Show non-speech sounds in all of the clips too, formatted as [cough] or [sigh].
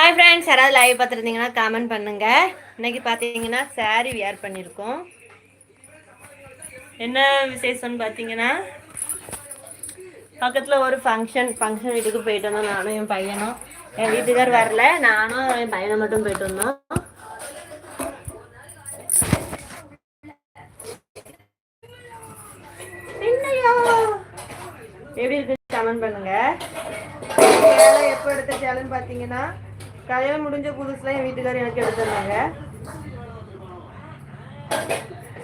Hi friends யாராவது live பார்த்துருந்தீங்கன்னா comment பண்ணுங்க. இன்னைக்கு பார்த்தீங்கன்னா saree வியர் பண்ணியிருக்கோம். என்ன விசேஷம்னு பார்த்தீங்கன்னா பக்கத்தில் ஒரு ஃபங்க்ஷன் ஃபங்க்ஷன் வீட்டுக்கு போயிட்டு வந்தோம். நானும் என் பையனும். என் வீட்டுக்கார் வரல. நானும் என் பையனை மட்டும் போயிட்டு வந்தோம். எப்படி இருக்கு? கமெண்ட் பண்ணுங்க. எப்போ எடுத்த சேலைன்னு பார்த்தீங்கன்னா கல்யாணம் முடிஞ்ச புதுசுல என் வீட்டுக்காரர் எனக்கு எடுத்திருந்தாங்க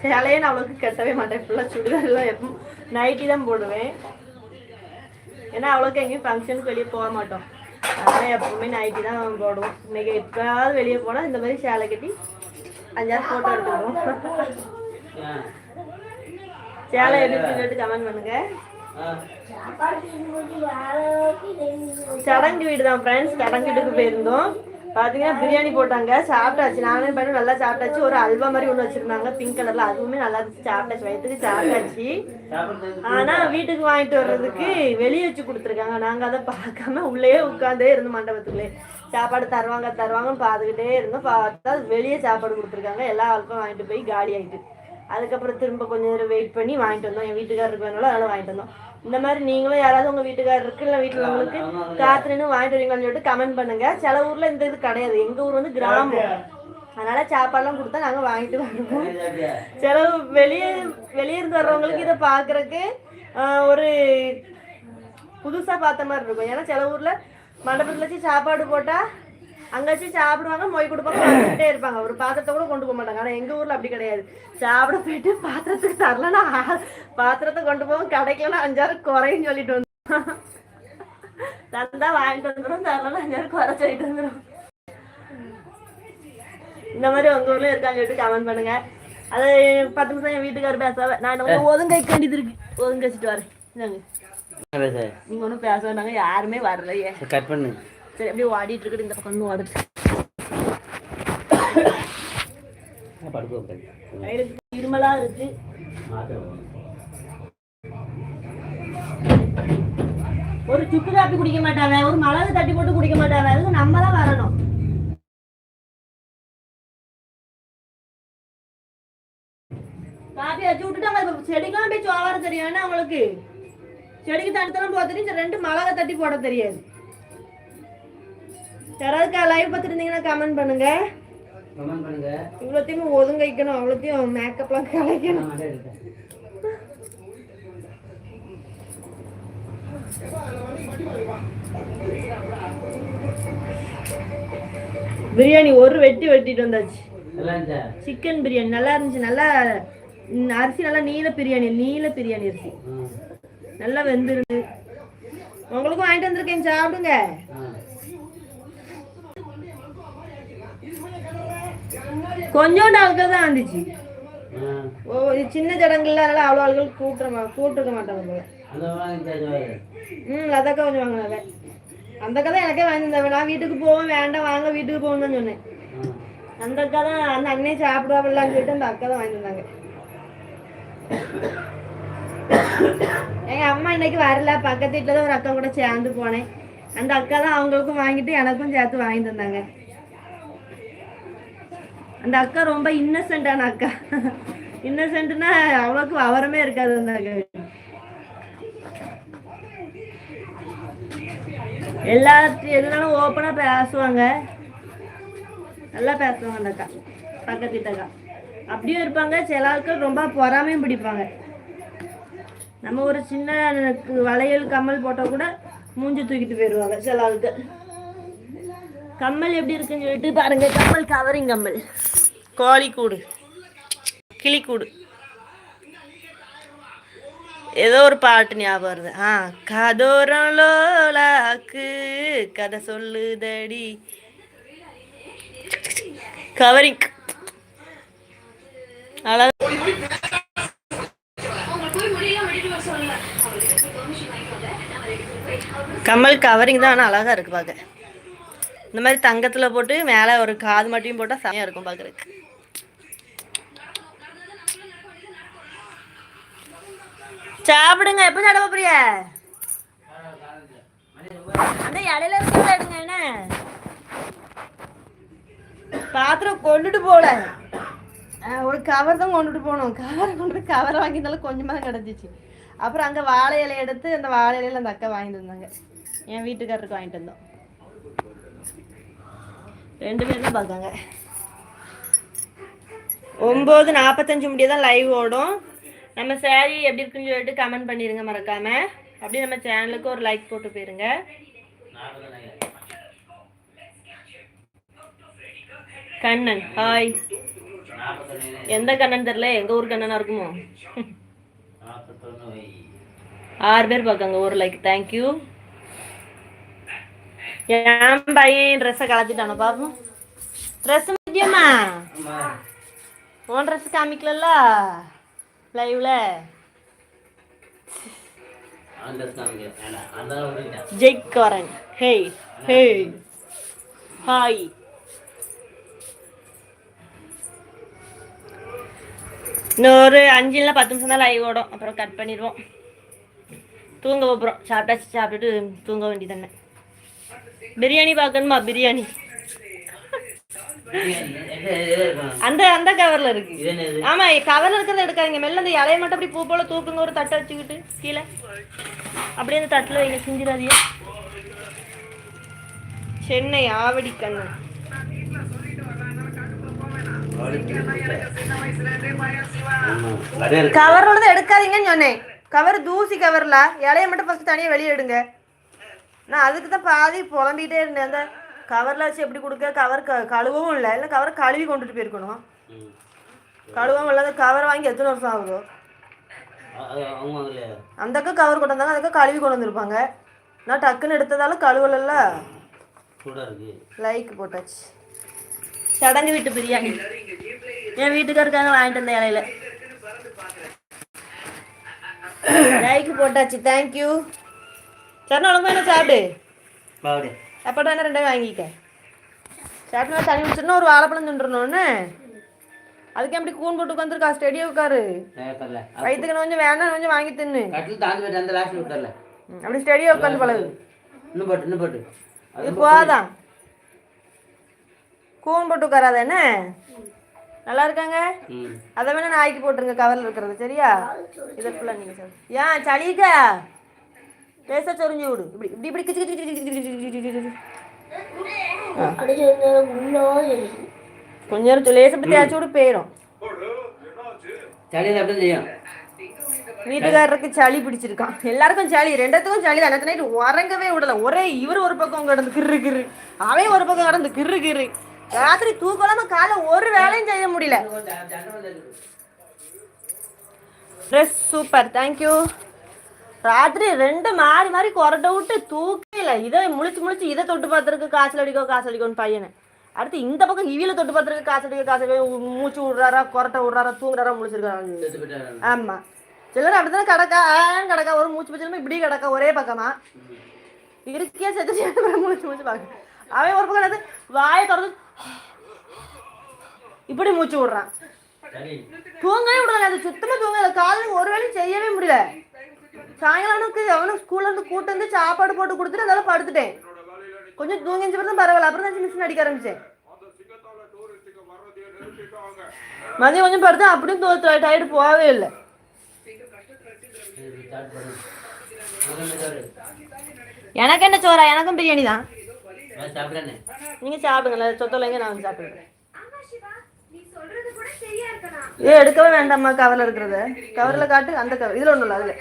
சேலையே நான் அவ்வளோக்கு கட்டவே மாட்டேன். ஃபுல்லாக சுடிதார்லாம் எப்போ நைட்டி தான் போடுவேன். ஏன்னா அவ்வளோக்கு எங்கேயும் ஃபங்க்ஷனுக்கு வெளியே போக மாட்டோம். அதனால் எப்பவுமே நைட்டி தான் போடுவோம். இன்னைக்கு எப்போயாவது வெளியே போனால் இந்த மாதிரி சேலை கட்டி அஞ்சாறு ஃபோட்டோ எடுத்துக்கிறோம் சேலை எப்படி சொல்லிட்டு கமெண்ட் பண்ணுங்க. சடங்கு வீடு தான் ஃப்ரெண்ட்ஸ் சடங்கு வீட்டுக்கு போயிருந்தோம். பார்த்தீங்கன்னா பிரியாணி போட்டாங்க. சாப்பிட்டாச்சு. நாங்களே பண்ணி நல்லா சாப்பிட்டாச்சு. ஒரு அல்வா மாதிரி ஒன்று வச்சுருந்தாங்க. பிங்க் கலரில் அதுவுமே நல்லா இருந்துச்சு. சாப்பிட்டாச்சு. வயிற்றுக்கு சாப்பிட்டாச்சு. ஆனால் வீட்டுக்கு வாங்கிட்டு வர்றதுக்கு வெளியே வச்சு கொடுத்துருக்காங்க. நாங்கள் அதை பார்க்காம உள்ளேயே உட்காந்தே இருந்தோம் மண்டபத்துக்குள்ளே. சாப்பாடு தருவாங்க தருவாங்கன்னு பார்த்துக்கிட்டே இருந்தோம். பார்த்தா வெளியே சாப்பாடு கொடுத்துருக்காங்க. எல்லா ஆளுக்கும் வாங்கிட்டு போய் காலி ஆகிட்டு அதுக்கப்புறம் திரும்ப கொஞ்ச நேரம் வெயிட் பண்ணி வாங்கிட்டு வந்தோம். என் வீட்டுக்காரருக்கு வேணாலும் அதெல்லாம் வாங்கிட்டு வந்தோம். இந்த மாதிரி நீங்களும் யாராவது உங்க வீட்டுக்காரருக்கு இல்லை வீட்டில் உங்களுக்கு காத்துன்னு வாங்கிட்டு வரீங்களான்னு சொல்லிட்டு கமெண்ட் பண்ணுங்க. சில ஊர்ல இந்த இது கிடையாது. எங்க ஊர் வந்து கிராமம். அதனால சாப்பாடுலாம் கொடுத்தா நாங்க வாங்கிட்டு வருவோம். சில வெளியே வெளியே இருந்து வர்றவங்களுக்கு இதை பார்க்கறதுக்கு ஆஹ், ஒரு புதுசா பார்த்த மாதிரி இருக்கும். ஏன்னா சில ஊர்ல மண்டபத்துல வச்சு சாப்பாடு போட்டா அங்க வச்சு சாப்பிடுவாங்க மொய் கொடுப்பாங்க வந்துட்டே இருப்பாங்க. ஒரு பாத்திரத்தை கூட கொண்டு போக மாட்டாங்க. ஆனா எங்க ஊர்ல அப்படி கிடையாது. சாப்பிட போயிட்டு பாத்திரத்துக்கு தரலன்னா பாத்திரத்தை கொண்டு போவோம் கடைக்கலன்னா அஞ்சாறு குறைன்னு சொல்லிட்டு வந்து தந்தா வாங்கிட்டு வந்துடும் தரலன்னா அஞ்சாறு குறை சொல்லிட்டு வந்துடும் இந்த மாதிரி உங்க ஊர்ல இருக்காங்க சொல்லிட்டு கமெண்ட் பண்ணுங்க. அது பத்து நிமிஷம் என் வீட்டுக்காரர் பேச நான் வந்து ஒதுங்க வேண்டியது இருக்கு. ஒதுங்க வச்சுட்டு வரேன். நீங்க ஒன்றும் பேச வேண்டாங்க யாருமே வரலையே. கட் பண்ணு சரி அப்படியே ஓடிட்டு இருக்குது இந்த பக்கம் இன்னும் ஓடுது இருமலா இருக்கு ஒரு சுக்கு காப்பி குடிக்க மாட்டாங்க ஒரு மிளகு தட்டி போட்டு குடிக்க மாட்டாங்க அதுக்கு நம்ம தான் வரணும் காப்பி வச்சு விட்டுட்டு அவங்க செடிக்கெல்லாம் போய் சோவார தெரியும் அவங்களுக்கு செடிக்கு தரம் போக தெரியும் ரெண்டு மிளகை தட்டி போட தெரியாது யாராவது லைவ் பார்த்துருந்தீங்கன்னா கமெண்ட் பண்ணுங்க. கமெண்ட் பண்ணுங்க. இவ்வளோத்தையும் ஒதுங்க வைக்கணும் அவ்வளோத்தையும் மேக்கப்லாம் கலைக்கணும். பிரியாணி ஒரு வெட்டி வெட்டிட்டு வந்தாச்சு. சிக்கன் பிரியாணி நல்லா இருந்துச்சு நல்லா அரிசி நல்லா நீல பிரியாணி நீல பிரியாணி அரிசி. நல்லா வெந்திருந்து உங்களுக்கும் வாங்கிட்டு வந்திருக்கேன் சாப்பிடுங்க. கொஞ்சோண்டு ஆட்கள் தான் வந்துச்சு ஆ. ஓ இது சின்ன சடங்குல அதனால அவ்வளோ ஆட்கள் கூட்டுற மா கூட்டிருக்க மாட்டாங்க. ம் அதாக்கா கொஞ்சம் வாங்கினாங்க. அந்த அக்கா தான் எனக்கே வாங்கியிருந்தாங்க நான் வீட்டுக்கு போவேன் வேண்டாம் வாங்க வீட்டுக்கு போவோம் தான் சொன்னேன். அந்த அக்கா தான் அந்த அண்ணே சாப்பிடுவாங்களான்னு சொல்லிட்டு அந்த அக்கா தான் வாங்கிட்டு வந்தாங்க எங்க அம்மா இன்னைக்கு வரல. பக்கத்து வீட்டில் தான் ஒரு அக்கா கூட சேர்ந்து போனேன். அந்த அக்கா தான் அவங்களுக்கும் வாங்கிட்டு எனக்கும் சேர்த்து வாங்கிட்டு வந்தாங்க அந்த அக்கா ரொம்ப இன்னசென்டான அக்கா. இன்னசென்ட்னா அவ்வளோக்கு அவரமே இருக்காது அந்த அக்கா எல்லாத்தையும் எதுனாலும் ஓப்பனாக பேசுவாங்க. நல்லா பேசுவாங்க அந்த அக்கா. பக்கத்து வீட்டு அக்கா. அப்படியும் இருப்பாங்க. சில ஆட்கள் ரொம்ப பொறாமையும் பிடிப்பாங்க. நம்ம ஒரு சின்ன வளையல் கம்மல் போட்டால் கூட மூஞ்சி தூக்கிட்டு போயிடுவாங்க சில ஆட்கள். கம்மல் எப்படி இருக்குன்னு சொல்லிட்டு பாருங்க. கம்மல் கவரிங் கம்மல். கோழி கூடு கிளிக்கூடு. ஏதோ ஒரு பாட்டு ஞாபகம் வருது. ஆ கதோரம் லோலாக்கு கதை சொல்லுதடி. கவரிங் அழகா. கம்மல் கவரிங் தான் ஆனால் அழகா இருக்கு பார்க்க இந்த மாதிரி தங்கத்தில் போட்டு மேலே ஒரு காது மட்டும் போட்டால் செமையாக இருக்கும் பார்க்குறதுக்கு சாப்பிடுங்க. எப்போ சாப்பிட போறிய அந்த இலையில இருக்கிறத எடுங்க என்ன பாத்திரம் கொண்டுட்டு போல. ஒரு கவர் தான் கொண்டுட்டு போனோம். கவர் கொண்டு கவர் வாங்கியிருந்தாலும் கொஞ்சமாக தான் கிடச்சிச்சு. அப்புறம் அங்கே வாழை இலையை எடுத்து அந்த வாழை இலையில அந்த அக்கா வாங்கிட்டு வந்தாங்க. என் வீட்டுக்காரருக்கு வாங்கிட்டு வந்தோம். ரெண்டு பேரும் தான் பார்க்காங்க ஒம்பது நாற்பத்தஞ்சு முடிய தான் லைவ் ஓடும். நம்ம சேரீ எப்படி இருக்குன்னு சொல்லிட்டு கமெண்ட் பண்ணிடுங்க மறக்காம. அப்படியே நம்ம சேனலுக்கு ஒரு லைக் போட்டு போயிருங்க. கண்ணன் ஹாய் எந்த கண்ணன் தெரில எங்க ஊர் கண்ணனா இருக்குமோ? [laughs] ஆறு பேர் பார்க்காங்க ஒரு லைக் தேங்க்யூ என் பையன் ட்ரெஸ்ஸை கலத்திட்டானோ பாப்போம் ட்ரெஸ் முக்கியமா உன் ட்ரெஸ் காமிக்கலல்ல லைவ்ல அந்த ஜெய்காரன் ஹேய் ஹேய் ஹாய் இன்னொரு அஞ்சு இல்லை பத்து நிமிஷம் தான் லைவ் ஓடும் அப்புறம் கட் பண்ணிடுவோம் தூங்க போகிறோம் சாப்பிட்டாச்சு சாப்பிட்டுட்டு தூங்க வேண்டியதானே பிரியாணி பார்க்கணுமா? பிரியாணி. அந்த அந்த கவர்ல இருக்கு. ஆமா கவர்ல இருக்கிறத எடுக்காதீங்க. மெல்ல அந்த இலைய மட்டும் அப்படி பூ போல தூக்குங்க. ஒரு தட்டை வச்சுக்கிட்டு கீழே. அப்படியே அந்த தட்டுல வைங்க. சிஞ்சிடாதீங்க சென்னை ஆவடி கண்ணு. கவரோட எடுக்காதீங்கன்னு சொன்னேன். கவர் தூசி கவர்ல இலைய மட்டும் ஃபர்ஸ்ட் தனியா வெளியே எடுங்க. நான் அதுக்கு தான் பாதி புலம்பிட்டே இருந்தேன். அந்த கவர்ல வச்சு எப்படி கொடுக்க கவர் க கழுவவும் இல்லை. இல்லை கவர் கழுவி கொண்டுட்டு போயிருக்கணும். கழுவவும் இல்லாத கவர் வாங்கி எத்தனை வருஷம் ஆகுதோ? அந்த அக்கா கவர் கொண்டு வந்தாங்க அதுக்கு கழுவி கொண்டு வந்திருப்பாங்க. நான் டக்குன்னு எடுத்ததால கழுவலல்ல. லைக் போட்டாச்சு. சடங்கு வீட்டு பிரியாணி. என் வீட்டுக்காருக்காக வாங்கிட்டு வந்த இலையில. லைக் போட்டாச்சு. தேங்க்யூ சரணா ஒழுங்கா என்ன சாப்பிடு? எப்படா என்ன ரெண்டாவது வாங்கிக்க. சாப்பிட்டு தண்ணி குடிச்சிடணும் ஒரு வாழைப்பழம் தின்றுணும்னு அதுக்கு எப்படி கூன் போட்டு உட்காந்துருக்கா? ஸ்டெடியோ உட்காரு. வயிற்றுக்கு கொஞ்சம் வேணாம் கொஞ்சம் வாங்கி தின்னு. அப்படி ஸ்டெடியோ உட்காந்து பழகு. இது போதான் கூன் போட்டு உட்காராத என்ன? நல்லா இருக்காங்க? அதை வேணா நாய்க்கு போட்டுருங்க கவரில் இருக்கிறது சரியா? இதை ஃபுல்லாக நீங்கள் சார் ஏன் சளிக்கா? லேசாக சொரிஞ்சு விடு. இப்படி இப்படி இப்படி கிச்சு கிச்சு கிச்சு கொஞ்ச நேரம் லேசா இப்படி தேய்ச்சி விடு போயிடும் வீட்டுக்காரருக்கு சளி பிடிச்சிருக்கான். எல்லாருக்கும் சளி ரெண்டத்துக்கும் சளி தான். நைட்டு உறங்கவே விடல. ஒரே இவர் ஒரு பக்கம் கிடந்து கிரு கிரு. அவன் ஒரு பக்கம் கிடந்து கிரு கிரு. ராத்திரி தூக்கலாம காலை ஒரு வேலையும் செய்ய முடியல. ட்ரெஸ் சூப்பர் தேங்க்யூ ராத்திரி ரெண்டு மாறி மாறி கொரட்டை விட்டு தூக்கல. இதை முழிச்சு முழிச்சு இதை தொட்டு பார்த்துருக்கு காய்ச்சல் அடிக்கோ காய்ச்சல் அடிக்கோன்னு பையனை. அடுத்து இந்த பக்கம் இவியில தொட்டு பார்த்துருக்கு காய்ச்சல் அடிக்க காய்ச்சல் மூச்சு விடுறாரா கொரட்டை விடுறாரா தூங்குறாரா போயிட்டாரு. ஆமா. சிலர் அப்படித்தானே கிடக்கா ஆன்னு கிடக்கா ஒரு மூச்சு பச்சலுமே இப்படி கிடக்கா ஒரே பக்கமா. இருக்கியா செத்து மூச்சு மூச்சு பார்க்க. அவன் ஒரு பக்கம் வாயை திறந்து இப்படி மூச்சு விடுறான். தூங்கவே விடல அது சுத்தமா தூங்கல காலையில் ஒரு வேலையும் செய்யவே முடியல. சாயங்காலம் அவனுக்கு அவனுக்கு ஸ்கூல்ல இருந்து கூட்டு வந்து சாப்பாடு போட்டு கொடுத்துட்டு அதெல்லாம் படுத்துட்டேன். கொஞ்சம் தூங்கி பிறகு பரவாயில்ல. அப்புறம் தான் மிஷின் அடிக்க ஆரம்பிச்சேன். மதியம் கொஞ்சம் படுத்து அப்படியும் டயர்டு போகவே இல்லை. எனக்கு என்ன சோறா? எனக்கும் பிரியாணி தான். நீங்க சாப்பிடுங்கள சொத்தலைங்க நான் வந்து சாப்பிடுறேன். ஏ எடுக்கவே வேண்டாம்மா. கவர்ல இருக்கிறத. கவர்ல காட்டு. அந்த கவர் இதுல ஒண்ணும் இல்ல அதுல.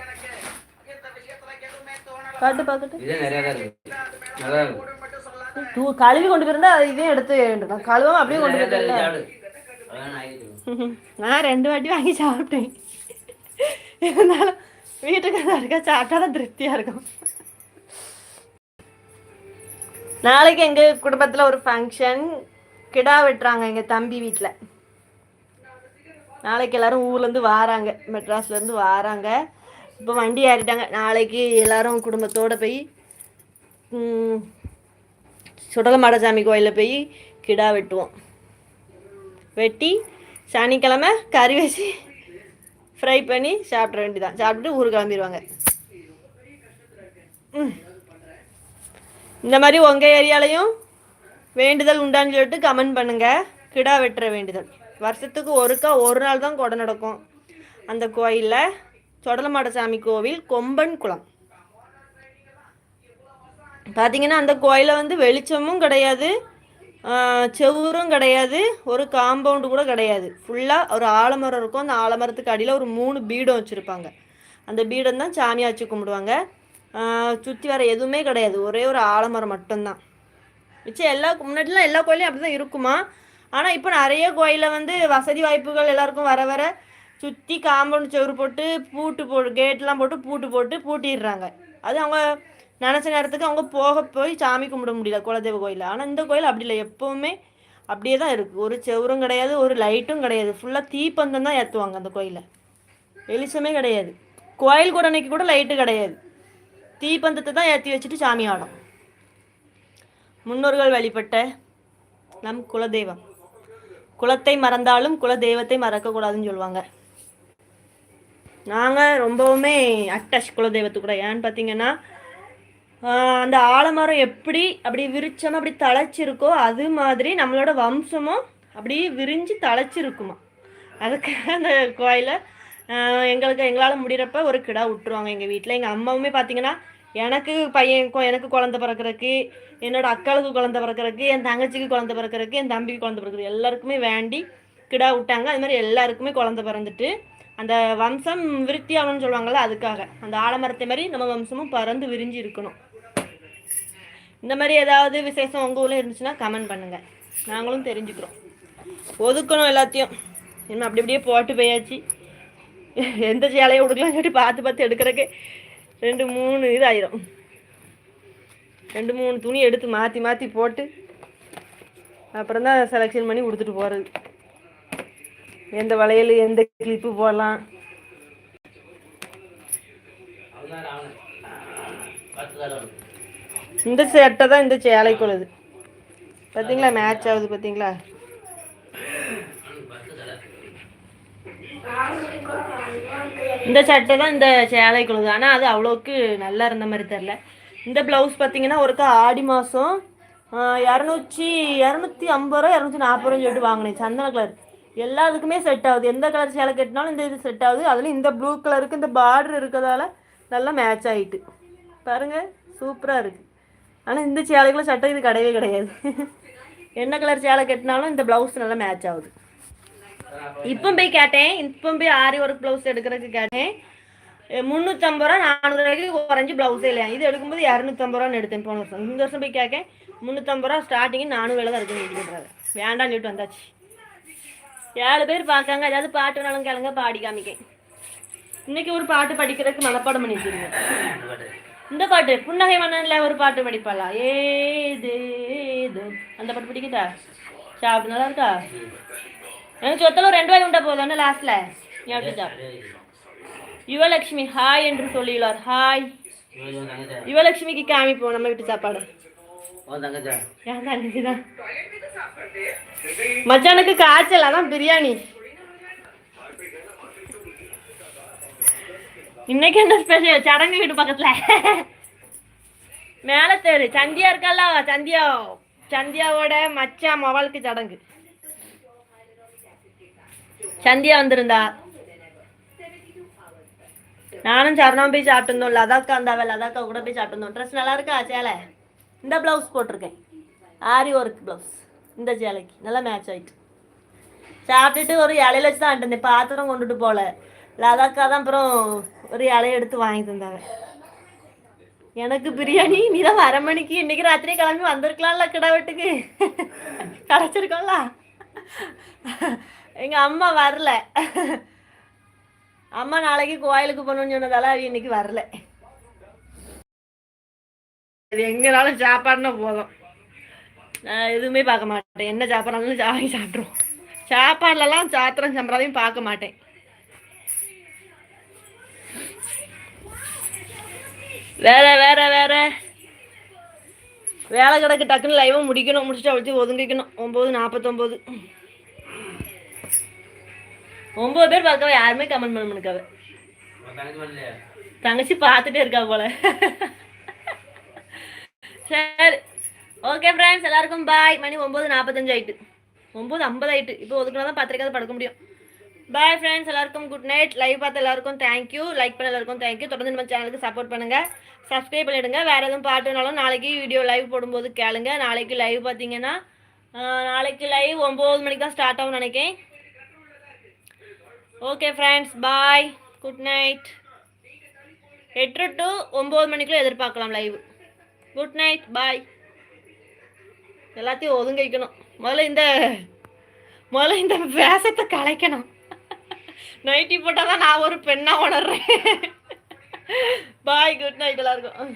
காட்டு பாக்கட்டு இதே நிறையா தான் இருக்கு. நல்லா இருக்கு. தூ கழுவி கொண்டு போயிருந்தா இதையும் எடுத்து வேண்டாம் கழுவாம அப்படியே கொண்டு போயிருந்தேன் நான் ரெண்டு வாட்டி வாங்கி சாப்பிட்டேன். இருந்தாலும் வீட்டுக்கு இருக்கா சாப்பிட்டா தான் திருப்தியா இருக்கும். நாளைக்கு எங்க குடும்பத்துல ஒரு ஃபங்க்ஷன் கிடா வெட்டுறாங்க எங்க தம்பி வீட்ல. நாளைக்கு எல்லாரும் ஊர்ல இருந்து வாராங்க. மெட்ராஸ்ல இருந்து வாராங்க. இப்போ வண்டி ஏறிட்டாங்க. நாளைக்கு எல்லாரும் குடும்பத்தோடு போய் சுடலமாடசாமி கோயிலில் போய் கிடா வெட்டுவோம். வெட்டி சனிக்கிழமை கறி வச்சு ஃப்ரை பண்ணி சாப்பிட வேண்டியதான் சாப்பிட்டுட்டு ஊர் கிளம்பிடுவாங்க ம். இந்த மாதிரி உங்கள் ஏரியாலையும் வேண்டுதல் உண்டான்னு சொல்லிட்டு கமெண்ட் பண்ணுங்கள் கிடா வெட்டுற வேண்டுதல். வருஷத்துக்கு ஒருக்கா ஒரு நாள் தான் கொடை நடக்கும். அந்த கோயிலில் சொடலமாடசாமி கோவில் கொம்பன் குளம். பார்த்தீங்கன்னா அந்த கோயிலில் வந்து வெளிச்சமும் கிடையாது செவரும் கிடையாது ஒரு காம்பவுண்டு கூட கிடையாது. ஃபுல்லாக ஒரு ஆலமரம் இருக்கும். அந்த ஆலமரத்துக்கு அடியில் ஒரு மூணு பீடம் வச்சுருப்பாங்க. அந்த பீடம் தான் சாமியாக வச்சு கும்பிடுவாங்க. சுற்றி வர எதுவுமே கிடையாது. ஒரே ஒரு ஆலமரம் மட்டும்தான். மிச்சம் எல்லா முன்னாடிலாம் எல்லா கோயிலையும் அப்படி தான் இருக்குமா? ஆனால் இப்போ நிறைய கோயிலில் வந்து வசதி வாய்ப்புகள் எல்லாருக்கும் வர வர சுற்றி காம்பவுண்ட் செவரு போட்டு பூட்டு போ கேட்லாம் போட்டு பூட்டு போட்டு பூட்டிடுறாங்க. அது அவங்க நினச்ச நேரத்துக்கு அவங்க போக போய் சாமி கும்பிட முடியல குலதெய்வ கோயிலில். ஆனால் இந்த கோயில் அப்படி இல்லை. எப்போவுமே அப்படியே தான் இருக்குது ஒரு செவரும் கிடையாது ஒரு லைட்டும் கிடையாது. ஃபுல்லாக தீப்பந்தம் தான் ஏற்றுவாங்க அந்த கோயிலில். வெளிச்சமே கிடையாது. கோயில் கூட அன்னைக்கு கூட லைட்டு கிடையாது. தீப்பந்தத்தை தான் ஏற்றி வச்சுட்டு சாமி ஆடும். முன்னோர்கள் வழிபட்ட நம் குலதெய்வம். குலத்தை மறந்தாலும் குலதெய்வத்தை மறக்கக்கூடாதுன்னு சொல்லுவாங்க. நாங்கள் ரொம்பவுமே அட்டாச் குலதெய்வத்து கூட. ஏன்னு பார்த்தீங்கன்னா அந்த ஆலமரம் எப்படி அப்படி விரிச்சோம் அப்படி தழைச்சிருக்கோ அது மாதிரி நம்மளோட வம்சமும் அப்படியே விரிஞ்சு தழைச்சிருக்குமா. அதுக்கு அந்த கோயிலை எங்களுக்கு எங்களால் முடிகிறப்ப ஒரு கிடா விட்டுருவாங்க எங்கள் வீட்டில் எங்கள் அம்மாவுமே பார்த்தீங்கன்னா எனக்கு பையன் எனக்கு குழந்த பிறக்கறதுக்கு என்னோட அக்காளுக்கு குழந்த பிறக்கிறதுக்கு என் தங்கச்சிக்கு குழந்த பிறக்கறதுக்கு என் தம்பிக்கு குழந்த பிறக்கிறது எல்லாருக்குமே வேண்டி கிடா விட்டாங்க அது மாதிரி எல்லாருக்குமே குழந்த பிறந்துட்டு அந்த வம்சம் விருத்தி ஆகணும்னு சொல்லுவாங்கள்ல அதுக்காக. அந்த ஆலமரத்தை மாதிரி நம்ம வம்சமும் பறந்து விரிஞ்சு இருக்கணும். இந்த மாதிரி ஏதாவது விசேஷம் உங்கள் ஊரில் இருந்துச்சுன்னா கமெண்ட் பண்ணுங்கள் நாங்களும் தெரிஞ்சுக்கிறோம். ஒதுக்கணும் எல்லாத்தையும். இன்னும் அப்படி அப்படியே போட்டு போயாச்சு. எந்த சேலையை கொடுக்கலாம் சொல்லி பார்த்து பார்த்து எடுக்கிறக்கே ரெண்டு மூணு இது ஆயிரும் ரெண்டு மூணு துணி எடுத்து மாற்றி மாற்றி போட்டு அப்புறம் தான் செலெக்ஷன் பண்ணி கொடுத்துட்டு போகிறது எந்த வளையல் எந்த கிளிப்பு போடலாம்? இந்த சட்டை தான் இந்த சேலைக்குள்ளது பார்த்தீங்களா மேட்ச் ஆகுது பார்த்தீங்களா இந்த சட்டை தான் இந்த சேலைக்குள்ளது ஆனால் அது அவ்வளோக்கு நல்லா இருந்த மாதிரி தெரில இந்த ப்ளவுஸ் பார்த்தீங்கன்னா ஒருக்கா ஆடி மாதம் இரநூத்தி இரநூத்தி ஐம்பது ரூபா இரநூத்தி நாற்பது ரூபான்னு சொல்லிட்டு வாங்கினேன். சந்தன கலர் எல்லாத்துக்குமே செட் ஆகுது. எந்த கலர் சேலை கட்டினாலும் இந்த இது செட் ஆகுது. அதில் இந்த ப்ளூ கலருக்கு இந்த பார்டர் இருக்கிறதால நல்லா மேட்ச் ஆகிட்டு பாருங்கள் சூப்பராக இருக்குது ஆனால் இந்த சேலைக்குள்ள சட்டை இது கிடையவே கிடையாது. [laughs] என்ன கலர் சேலை கட்டினாலும் இந்த ப்ளவுஸ் நல்லா மேட்ச் ஆகுது. இப்போ போய் கேட்டேன். இப்போ போய் ஆரி ஒர்க் ப்ளவுஸ் எடுக்கிறதுக்கு கேட்டேன். முந்நூற்றம்பது ரூபா நானூறு ரூபாய்க்கு குறைஞ்சி ப்ளவுஸே இல்லையா? இது எடுக்கும்போது இரநூத்தம்பது ரூபான்னு எடுத்தேன் போன வருஷம். இந்த வருஷம் போய் கேட்கேன். முந்நூற்றம்பது ரூபா ஸ்டார்டிங் நானூறு வேலை தான் இருக்குன்னு சொல்லிட்டு வேண்டாம்னு சொல்லிட்டு வந்தாச்சு. ஏழு பேர் பார்க்காங்க ஏதாவது பாட்டு வேணாலும் கேளுங்க பாடி காமிக்கேன் இன்னைக்கு ஒரு பாட்டு படிக்கிறதுக்கு மனப்பாடம் பண்ணி வச்சிருங்க இந்த பாட்டு. புன்னகை மன்னன்ல ஒரு பாட்டு படிப்பாளா? ஏது அந்த பாட்டு படிக்கிட்டா சாப்பிட்டு நல்லா இருக்கா? எனக்கு சொத்துல ரெண்டு வாய் உண்டா போதும் லாஸ்ட்ல இது. யுவலட்சுமி ஹாய் என்று சொல்லியுள்ளார். ஹாய் யுவலட்சுமிக்கு காமிப்போம் நம்ம வீட்டு சாப்பாடு. உன் தங்கச்சா. ஏன் தங்கச்சிதான். மச்சானுக்கு காய்ச்சல் அதான் பிரியாணி. இன்னைக்கு என்ன ஸ்பெஷல் சடங்கு வீட்டு பக்கத்துல. மேல தெரு. சந்தியா இருக்கல்ல சந்தியா. சந்தியாவோட மச்சான் மவளுக்கு சடங்கு. சந்தியா வந்திருந்தா. நானும் சரணம் போய் சாப்பிட்டுருந்தோம். லதாக்கா அந்த லதாக்கா கூட போய் சாப்பிட்டுருந்தோம். ட்ரெஸ் நல்லா இருக்கா? சேலை? இந்த ப்ளவுஸ் போட்டிருக்கேன். ஆரி ஒர்க் ப்ளவுஸ் இந்த சேலைக்கு நல்லா மேட்ச் ஆயிட்டு. சாப்பிட்டுட்டு ஒரு இலையில வச்சு தான் இருந்தேன் பாத்திரம் கொண்டுட்டு போகல லதாக்கா தான் அப்புறம் ஒரு இலைய எடுத்து வாங்கி தந்தாங்க. எனக்கு பிரியாணி நீ தான் அரை மணிக்கு இன்னைக்கு ராத்திரி கிளம்பி வந்திருக்கலாம்ல கிடா வீட்டுக்கு. கிடச்சிருக்கோம்ல. எங்கள் அம்மா வரல. அம்மா நாளைக்கு கோயிலுக்கு போகணும்னு சொன்னதால அவ இன்னைக்கு வரல. எங்கனாலும் சாப்பாடுனா போதும். நான் எதுவுமே பார்க்க மாட்டேன். என்ன சாப்பிட்றாலும் வாங்கி சாப்பிட்ருவோம். சாப்பாடுலலாம் சாத்திரம் சம்பிரதாயம் பார்க்க மாட்டேன். வேற வேற வேற. வேலை கிடக்கு டக்குன்னு லைவாக முடிக்கணும். முடிச்சுட்டு வச்சு ஒதுங்கிக்கணும். ஒம்பது நாற்பத்தொம்போது ஒம்பது பேர் பார்க்கவ யாருமே கமெண்ட் பண்ண மாட்டாங்க தங்கச்சி தங்கச்சி பார்த்துட்டே இருக்கா போல. சரி. ஓகே ஃப்ரெண்ட்ஸ் எல்லாருக்கும் பாய் மணி ஒம்பது நாற்பத்தஞ்சு ஆயிட்டு. ஒம்பது ஐம்பது ஆயிட்டு இப்போ ஒதுக்குனா தான் பத்திரிக்காவது படுக்க முடியும். பாய் ஃப்ரெண்ட்ஸ் எல்லாருக்கும் குட் நைட் லைவ் பார்த்த எல்லாருக்கும் தேங்க்யூ லைக் பண்ண எல்லாருக்கும் தேங்க்யூ தொடர்ந்து நம்ம சேனலுக்கு சப்போர்ட் பண்ணுங்கள் சப்ஸ்கிரைப் பண்ணிவிடுங்க வேறு எதுவும் பாட்டுனாலும் நாளைக்கு வீடியோ லைவ் போடும்போது கேளுங்க. நாளைக்கு லைவ் பார்த்தீங்கன்னா நாளைக்கு லைவ் ஒம்பது மணிக்கு தான் ஸ்டார்ட் ஆகும் நினைக்கிறேன். Okay friends bye good night எட்டு டு ஒம்பது மணிக்குள்ளே எதிர்பார்க்கலாம் லைவ் குட் நைட் பாய் எல்லாத்தையும் ஒதுங்க வைக்கணும் முதல்ல இந்த முதல்ல இந்த வேஷத்தை கலைக்கணும். நைட்டி போட்டால் தான் நான் ஒரு பெண்ணாக உணர்றேன். பாய் குட் நைட் எல்லாருக்கும்.